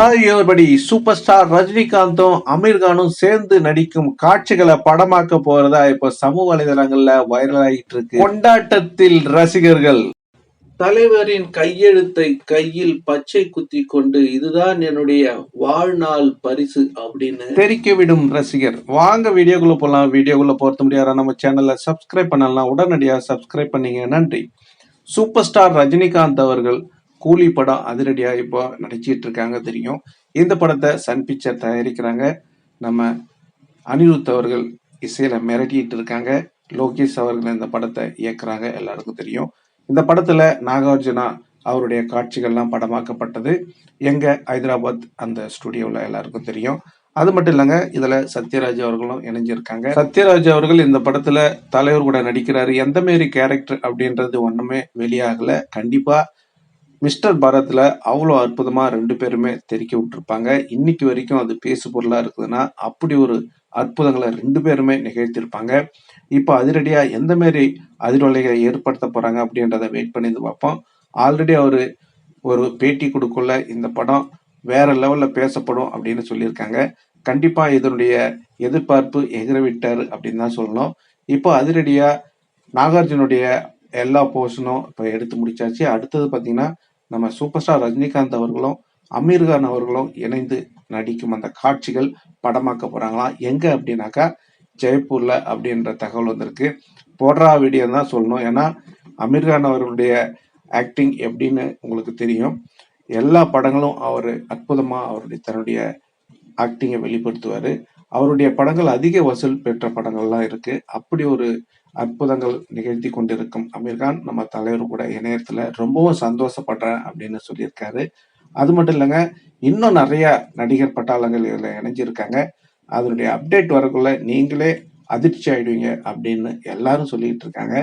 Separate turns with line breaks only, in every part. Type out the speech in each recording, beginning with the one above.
everybody superstar ரஜினிகாந்தும் அமீர் கானும் சேர்ந்து நடிக்கும் காட்சிகளை படமாக்க போறதா இப்ப சமூக வலைதளங்கள்ல வைரல் ஆகிட்டு இருக்கு கொண்டாட்டத்தில் ரசிகர்கள். தலைவரின் கையெழுத்தை கையில் பச்சை குத்தி கொண்டு இதுதான் என்னுடைய வாழ்நாள் பரிசு அப்படின்னு தெரிக்க விடும் ரசிகர். வாங்க வீடியோக்குள்ள போலாம். வீடியோக்குள்ள போறது முடியாத? நம்ம சேனலை சப்ஸ்கிரைப் பண்ணலாம் உடனடியாக சப்ஸ்கிரைப் பண்ணீங்க. நன்றி. சூப்பர் ஸ்டார் ரஜினிகாந்த் அவர்கள் கூலி படம் அதிரடியா இப்போ நடிச்சிட்டு இருக்காங்க தெரியும். இந்த படத்தை சன் பிக்சர் தயாரிக்கிறாங்க. நம்ம அனிருத் அவர்கள் இசையில மிரட்டிட்டு இருக்காங்க லோகேஷ் அவர்கள் இந்த படத்தை இயக்குறாங்க எல்லாருக்கும் தெரியும். இந்த படத்துல நாகார்ஜுனா அவருடைய காட்சிகள்லாம் படமாக்கப்பட்டது. எங்க ஹைதராபாத் அந்த ஸ்டுடியோவில் எல்லாருக்கும் தெரியும். அது மட்டும் இல்லைங்க இதுல சத்யராஜ் அவர்களும் இணைஞ்சிருக்காங்க. சத்யராஜ் அவர்கள் இந்த படத்துல தலைவர் கூட நடிக்கிறாரு. எந்த மாரி கேரக்டர் அப்படின்றது ஒண்ணுமே வெளியாகல. கண்டிப்பா மிஸ்டர் பாரத்ல அவ்வளோ அற்புதமா ரெண்டு பேருமே தெரிக்க விட்டுருப்பாங்க. இன்னைக்கு வரைக்கும் அது பேசு பொருளா இருக்குதுன்னா அப்படி ஒரு அற்புதங்களை ரெண்டு பேருமே நிகழ்த்தியிருப்பாங்க இப்போ அதிரடியா எந்த மாரி அதிர்வலைகளை ஏற்படுத்த போறாங்க அப்படின்றத வெயிட் பண்ணி பார்ப்போம். ஆல்ரெடி அவர் ஒரு பேட்டி கொடுக்குள்ள இந்த படம் வேற லெவல்ல பேசப்படும் அப்படின்னு சொல்லியிருக்காங்க. கண்டிப்பா இதனுடைய எதிர்பார்ப்பு எகிரவிட்டார் அப்படின்னு தான் சொல்லணும். இப்போ அதிரடியா நாகார்ஜுனுடைய எல்லா போர்ஷனும் இப்போ எடுத்து முடிச்சாச்சு. அடுத்தது பார்த்தீங்கன்னா நம்ம சூப்பர் ஸ்டார் ரஜினிகாந்த் அவர்களும் அமீர்கான் அவர்களும் இணைந்து நடிக்கும் அந்த காட்சிகள் படமாக்க போறாங்களாம் எங்க அப்படின்னாக்கா ஜெய்ப்பூரில் அப்படின்ற தகவல் வந்திருக்கு. போடுறா வீடியோ தான் சொல்லணும். ஏன்னா அமீர்கான் அவர்களுடைய ஆக்டிங் எப்படின்னு உங்களுக்கு தெரியும். எல்லா படங்களும் அவர் அற்புதமாக அவருடைய தன்னுடைய ஆக்டிங்கை வெளிப்படுத்துவாரு. அவருடைய படங்கள் அதிக வசூல் பெற்ற படங்கள்லாம் இருக்கு. அப்படி ஒரு அற்புதங்கள் நிகழ்த்தி கொண்டிருக்கும் அமீர்கான் நம்ம தலைவர் கூட இணையத்துல ரொம்பவும் சந்தோஷப்படுறேன் அப்படின்னு சொல்லியிருக்காரு. அது மட்டும் இல்லைங்க இன்னும் நிறைய நடிகர் பட்டாளங்கள் இதில் இணைஞ்சிருக்காங்க. அதனுடைய அப்டேட் வரக்குள்ள நீங்களே அதிர்ச்சி ஆயிடுவீங்க அப்படின்னு எல்லாரும் சொல்லிட்டு இருக்காங்க.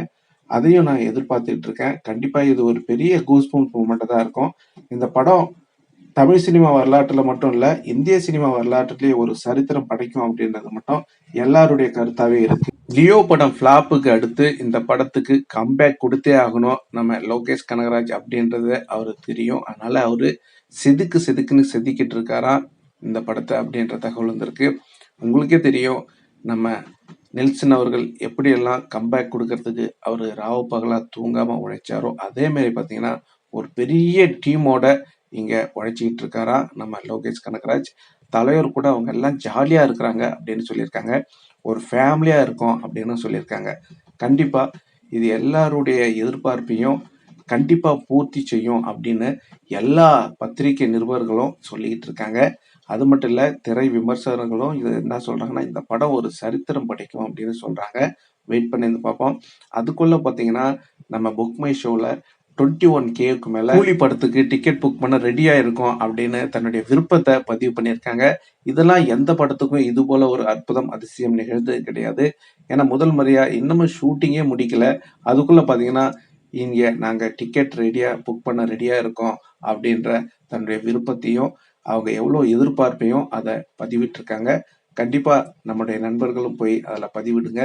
அதையும் நான் எதிர்பார்த்துட்டு இருக்கேன். கண்டிப்பா இது ஒரு பெரிய கூஸ்பூன் மூமெண்ட் தான் இருக்கும். இந்த படம் தமிழ் சினிமா வரலாற்றுல மட்டும் இல்ல இந்திய சினிமா வரலாற்றுலயே ஒரு சரித்திரம் படைக்கும் அப்படின்றது மட்டும் எல்லாருடைய கருத்தாவே இருக்கு. லியோ படம் ஃபிளாப்புக்கு அடுத்து இந்த படத்துக்கு கம்பேக் கொடுத்தே ஆகணும். நம்ம லோகேஷ் கனகராஜ் அப்படின்றது அவருக்கு தெரியும். அதனால அவரு செதுக்கு செதுக்குன்னு செதுக்கிட்டு இருக்காராம் இந்த படத்தை அப்படின்ற தகவல் வந்திருக்கு. உங்களுக்கே தெரியும் நம்ம நெல்சன் அவர்கள் எப்படியெல்லாம் கம்பேக் கொடுக்கறதுக்கு அவர் ராவ பகலா தூங்காமல் உழைச்சாரோ அதே மாதிரி பார்த்தீங்கன்னா ஒரு பெரிய டீமோட இங்கே உழைச்சிக்கிட்டு இருக்காரா நம்ம லோகேஷ் கனகராஜ். தலைவர் கூட அவங்க எல்லாம் ஜாலியாக இருக்கிறாங்க அப்படின்னு சொல்லியிருக்காங்க. ஒரு ஃபேமிலியாக இருக்கும் அப்படின்னு சொல்லியிருக்காங்க. கண்டிப்பாக இது எல்லாருடைய எதிர்பார்ப்பையும் கண்டிப்பாக பூர்த்தி செய்யும் அப்படின்னு எல்லா பத்திரிகை நிருபர்களும் சொல்லிக்கிட்டு இருக்காங்க அது மட்டும் இல்லை திரை விமர்சகர்களும் இது என்ன சொல்கிறாங்கன்னா இந்த படம் ஒரு சரித்திரம் படைக்கும் அப்படின்னு சொல்கிறாங்க வெயிட் பண்ணி பார்ப்போம். அதுக்குள்ளே பார்த்தீங்கன்னா நம்ம புக் மை ஷோவில் டுவெண்ட்டி ஒன் கேக்கு மேல கூலி படத்துக்கு டிக்கெட் புக் பண்ண ரெடியா இருக்கும் அப்படின்னு தன்னுடைய விருப்பத்தை பதிவு பண்ணியிருக்காங்க. இதெல்லாம் எந்த படத்துக்கும் இது போல ஒரு அற்புதம் அதிசயம் நிகழ்ந்தது கிடையாது. ஏன்னா முதல் முறையா இன்னமும் ஷூட்டிங்கே முடிக்கல. அதுக்குள்ள பாத்தீங்கன்னா இங்க நாங்க டிக்கெட் ரெடியா புக் பண்ண ரெடியா இருக்கோம் அப்படின்ற தன்னுடைய விருப்பத்தையும் அவங்க எவ்வளவு எதிர்பார்ப்பையும் அதை பதிவிட்டிருக்காங்க. கண்டிப்பா நம்முடைய நண்பர்களும் போய் அதுல பதிவிடுங்க.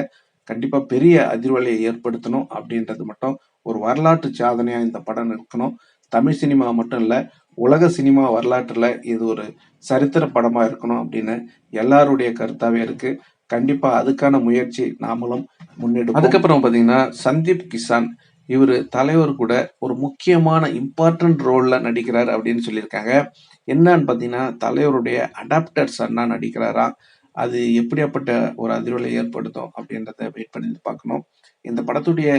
கண்டிப்பாக பெரிய அதிர்வலையை ஏற்படுத்தணும் அப்படின்றது மட்டும் ஒரு வரலாற்று சாதனையாக இந்த படம் இருக்கணும். தமிழ் சினிமா மட்டும் இல்ல உலக சினிமா வரலாற்றுல இது ஒரு சரித்திர படமா இருக்கணும் அப்படின்னு எல்லாருடைய கருத்தாவே இருக்கு. கண்டிப்பா அதுக்கான முயற்சி நாமளும் முன்னெடுப்போம். அதுக்கப்புறம் பார்த்தீங்கன்னா சந்தீப் கிசான் இவர் தலைவர் கூட ஒரு முக்கியமான இம்பார்ட்டன்ட் ரோல்ல நடிக்கிறார் அப்படின்னு சொல்லியிருக்காங்க. என்னன்னு பார்த்தீங்கன்னா தலைவருடைய அடாப்டர் சன்னா நடிக்கிறாராம் அது எப்படியாப்பட்ட ஒரு அதிர்வலை ஏற்படுத்தும் அப்படின்றத வெயிட் பண்ணி பார்க்கணும். இந்த படத்துடைய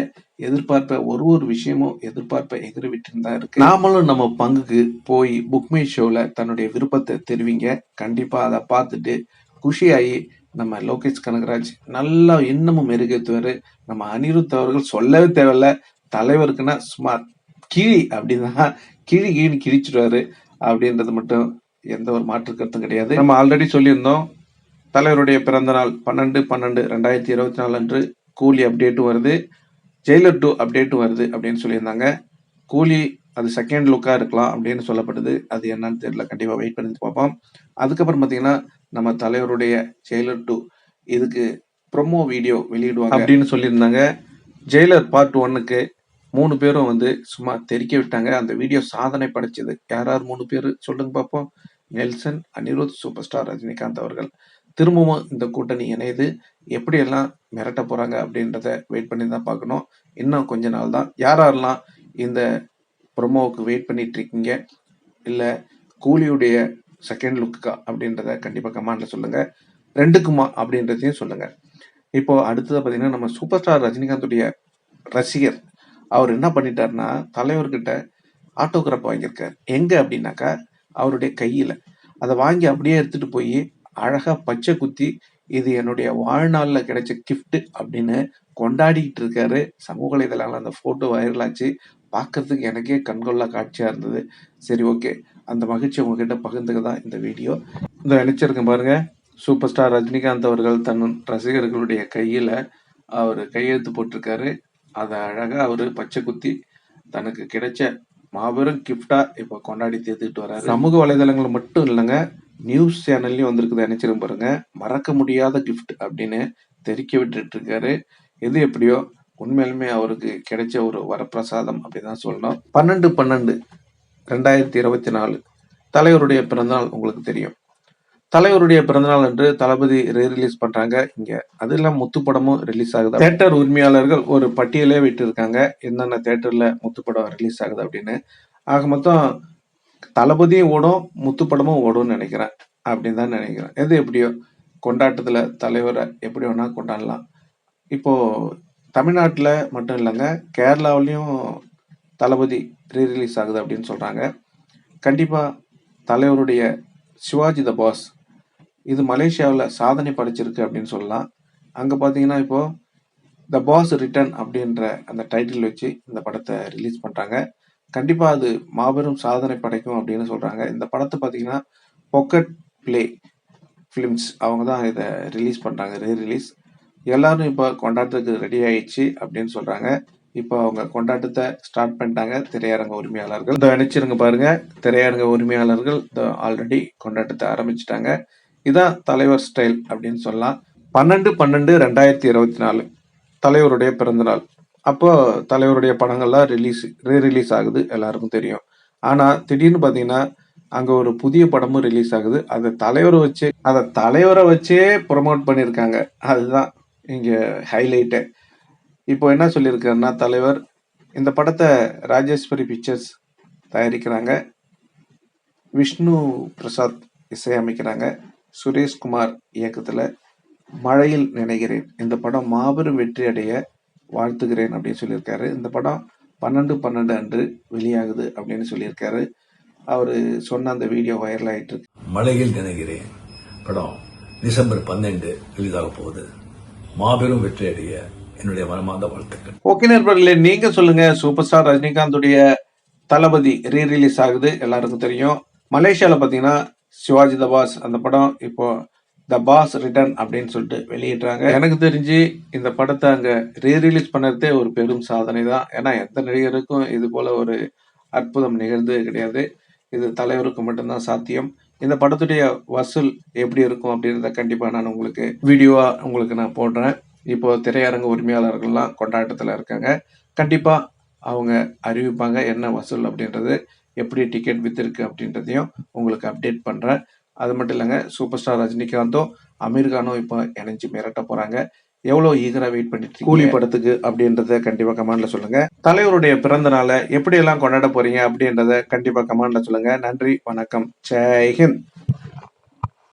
எதிர்பார்ப்பை ஒரு ஒரு விஷயமும் எதிர்பார்ப்பை எகிரி விட்டு தான் இருக்கு. நாமளும் நம்ம பங்குக்கு போய் புக்மை ஷோல தன்னுடைய விருப்பத்தை தெரிவிங்க. கண்டிப்பா அதை பார்த்துட்டு குஷியாகி நம்ம லோகேஷ் கனகராஜ் நல்லா இன்னமும் மெருகேற்றுவாரு நம்ம அனிருத் அவர்கள் சொல்லவே தேவையில்ல. தலைவருக்குன்னா சும்மா கிழி அப்படின்னா கிழி கிழி கிழிச்சிடுவாரு அப்படின்றது மட்டும் எந்த ஒரு மாற்று கருத்தும் கிடையாது. நம்ம ஆல்ரெடி சொல்லியிருந்தோம். தலைவருடைய பிறந்தநாள் பன்னெண்டு பன்னெண்டு ரெண்டாயிரத்தி இருபத்தி நாலு அன்று கூலி அப்டேட்டும் வருது. ஜெயிலர் டூ அப்டேட்டும் வருது அப்படின்னு சொல்லியிருந்தாங்க. கூலி அது செகண்ட் லுக்காக இருக்கலாம் அப்படின்னு சொல்லப்படுது. அது என்னன்னு தெரியல. கண்டிப்பாக வெயிட் பண்ணி பார்ப்போம். அதுக்கப்புறம் பார்த்தீங்கன்னா நம்ம தலைவருடைய ஜெயிலர் டூ இதுக்கு ப்ரொமோ வீடியோ வெளியிடுவாங்க அப்படின்னு சொல்லியிருந்தாங்க. ஜெயிலர் பார்ட் ஒன்னுக்கு மூணு பேரும் வந்து சும்மா தெறிக்க விட்டாங்க. அந்த வீடியோ சாதனை படைச்சது. யார் யார் மூணு பேர்? சொல்லுங்க பார்ப்போம் நெல்சன் அனிருத் சூப்பர் ஸ்டார் ரஜினிகாந்த் அவர்கள் திரும்பவும் இந்த கூட்டணி இணையது எப்படியெல்லாம் மிரட்ட போகிறாங்க அப்படின்றத வெயிட் பண்ணி தான் பார்க்கணும். இன்னும் கொஞ்ச நாள் தான். யார் யாரெல்லாம் இந்த ப்ரொமோவுக்கு வெயிட் பண்ணிட்டு இருக்கீங்க? இல்லை கூலியுடைய செகண்ட் லுக்கா அப்படின்றத கண்டிப்பாக கமெண்ட்ல சொல்லுங்கள் ரெண்டுக்குமா அப்படின்றதையும் சொல்லுங்கள் இப்போ அடுத்தது பார்த்தீங்கன்னா நம்ம சூப்பர் ஸ்டார் ரஜினிகாந்துடைய ரசிகர். அவர் என்ன பண்ணிட்டாருன்னா தலைவர்கிட்ட ஆட்டோகிராஃப் வாங்கியிருக்கார். எங்கே அப்படின்னாக்கா அவருடைய கையில. அதை வாங்கி அப்படியே எடுத்துட்டு போய் அழகா பச்சை குத்தி இது என்னுடைய வாழ்நாளில் கிடைச்ச கிஃப்ட் அப்படின்னு கொண்டாடிக்கிட்டு இருக்காரு. சமூக வலைதளங்கள் அந்த ஃபோட்டோ வைரல் ஆச்சு. பார்க்கறதுக்கு எனக்கே கண்கொள்ளா காட்சியாக இருந்தது. சரி ஓகே அந்த மகிழ்ச்சி உங்ககிட்ட பகிர்ந்துக்க தான் இந்த வீடியோ இந்த நினைச்சிருக்கேன் பாருங்க. சூப்பர் ஸ்டார் ரஜினிகாந்த் அவர்கள் தன் ரசிகர்களுடைய கையில் அவர் கையெழுத்து போட்டிருக்காரு. அதை அழகாக அவர் பச்சை குத்தி தனக்கு கிடைச்ச மாபெரும் கிஃப்டா இப்ப கொண்டாடி தீர்த்துக்கிட்டு வர்றாரு சமூக வலைதளங்கள் மட்டும் இல்லைங்க. நியூஸ் சேனல்லையும் வந்திருக்குது நினைச்சிரும் பாருங்க. மறக்க முடியாத கிஃப்ட் அப்படின்னு தெரிக்க விட்டுட்டு இருக்காரு. எது எப்படியோ உண்மையிலுமே அவருக்கு கிடைச்ச ஒரு வரப்பிரசாதம் அப்படிதான் சொல்லணும். பன்னெண்டு பன்னெண்டு ரெண்டாயிரத்தி இருபத்தி நாலு. தலைவருடைய பிறந்தநாள் உங்களுக்கு தெரியும். தலைவருடைய பிறந்தநாள் அன்று தளபதி ரீ ரிலீஸ் பண்றாங்க. இங்க அது இல்லாம முத்து படமும் ரிலீஸ் ஆகுது. தேட்டர் உரிமையாளர்கள் ஒரு பட்டியலே விட்டுருக்காங்க. என்னென்ன தேட்டர்ல முத்து படம் ரிலீஸ் ஆகுது அப்படின்னு. ஆக மொத்தம் தளபதியும் ஓடும் முத்து படமும் ஓடும்னு நினைக்கிறேன். அப்படின்னு தான் நினைக்கிறேன். எது எப்படியோ கொண்டாட்டத்துல தலைவரை எப்படி வேணா கொண்டாடலாம். இப்போ தமிழ்நாட்டில் மட்டும் இல்லைங்க கேரளாவிலையும் தளபதி ரீ ரிலீஸ் ஆகுது அப்படின்னு சொல்றாங்க. கண்டிப்பா தலைவருடைய சிவாஜி த பாஸ் இது மலேசியாவில் சாதனை படைச்சிருக்கு அப்படின்னு சொல்லலாம். அங்கே பார்த்தீங்கன்னா இப்போது த பாஸ் ரிட்டர்ன் அப்படின்ற அந்த டைட்டில் வச்சு இந்த படத்தை ரிலீஸ் பண்ணுறாங்க கண்டிப்பாக அது மாபெரும் சாதனை படைக்கும் அப்படின்னு சொல்கிறாங்க இந்த படத்தை பார்த்தீங்கன்னா பொக்கட் ப்ளே ஃபிலிம்ஸ் அவங்க தான் இதை ரிலீஸ் பண்ணுறாங்க ரீ ரிலீஸ் எல்லாரும் இப்போ கொண்டாட்டத்துக்கு ரெடி ஆயிடுச்சு அப்படின்னு சொல்கிறாங்க இப்போ அவங்க கொண்டாட்டத்தை ஸ்டார்ட் பண்ணிட்டாங்க. திரையரங்க உரிமையாளர்கள். இதை நினச்சிருங்க பாருங்க. திரையரங்க உரிமையாளர்கள் ஆல்ரெடி கொண்டாட்டத்தை ஆரம்பிச்சிட்டாங்க. இதான் தலைவர் ஸ்டைல் அப்படின்னு சொல்லலாம். பன்னெண்டு பன்னெண்டு ரெண்டாயிரத்தி இருபத்தி நாலு. தலைவருடைய பிறந்தநாள். அப்போ தலைவருடைய படங்கள்லாம் ரிலீஸ் ரீ ரிலீஸ் ஆகுது எல்லாருக்கும் தெரியும். ஆனால் திடீர்னு பார்த்தீங்கன்னா அங்கே ஒரு புதிய படமும் ரிலீஸ் ஆகுது. அதை தலைவரை வச்சு அதை தலைவரை வச்சே ப்ரொமோட் பண்ணியிருக்காங்க. அதுதான் இங்கே ஹைலைட்டு இப்போ என்ன சொல்லியிருக்காருன்னா தலைவர் இந்த படத்தை ராஜேஸ்வரி பிக்சர்ஸ் தயாரிக்கிறாங்க. விஷ்ணு பிரசாத் இசையமைக்கிறாங்க. சுரேஷ்குமார் இயக்கத்துல மழையில் நினைகிறேன். இந்த படம் மாபெரும் வெற்றி அடைய வாழ்த்துகிறேன் அப்படின்னு சொல்லியிருக்காரு. இந்த படம் பன்னெண்டு பன்னெண்டு அன்று வெளியாகுது அப்படின்னு சொல்லியிருக்காரு. அவரு சொன்ன அந்த வீடியோ வைரல் ஆயிட்டு இருக்கு.
மழையில் நினைக்கிறேன் படம் டிசம்பர் பன்னெண்டு ஆக போகுது. மாபெரும் வெற்றி அடைய என்னுடைய மனமார்ந்த வாழ்த்துக்கள்.
ஓகே நண்பர்களே நீங்க சொல்லுங்க. சூப்பர் ஸ்டார் ரஜினிகாந்துடைய தளபதி ரீ ரிலீஸ் ஆகுது. எல்லாருக்கும் தெரியும். மலேசியால பாத்தீங்கன்னா சிவாஜி த பாஸ் அந்த படம் இப்போ த பாஸ் ரிட்டர்ன் அப்படின்னு சொல்லிட்டு வெளியிடுறாங்க. எனக்கு தெரிஞ்சு இந்த படத்தை அங்கே ரீ ரிலீஸ் பண்ணுறதே ஒரு பெரும் சாதனை தான். ஏன்னா எந்த நடிகருக்கும் இது போல் ஒரு அற்புதம் நிகழ்ந்தது கிடையாது. இது தலைவருக்கு மட்டும்தான் சாத்தியம். இந்த படத்துடைய வசூல் எப்படி இருக்கும் அப்படின்றத கண்டிப்பாக நான் உங்களுக்கு வீடியோவாக உங்களுக்கு நான் போடுறேன். இப்போ திரையரங்கு உரிமையாளர்கள்லாம் கொண்டாட்டத்தில் இருக்காங்க. கண்டிப்பாக அவங்க அறிவிப்பாங்க என்ன வசூல் அப்படின்றது. எப்படி டிக்கெட் வித்திருக்கு அப்படின்றதையும் உங்களுக்கு அப்டேட் பண்ணுறேன் அது மட்டும் இல்லைங்க சூப்பர் ஸ்டார் ரஜினிகாந்தும் அமீர் கானும் இப்போ இணைஞ்சு மிரட்ட போகிறாங்க எவ்வளோ ஈகராக வெயிட் பண்ணிட்டு கூலி படத்துக்கு அப்படின்றத கண்டிப்பாக கமாண்டில் சொல்லுங்கள் தலைவருடைய பிறந்த நாளை எப்படியெல்லாம் கொண்டாட போகிறீங்க அப்படின்றத கண்டிப்பாக கமாண்டில் சொல்லுங்கள் நன்றி வணக்கம். ஜெய்ஹிந்த்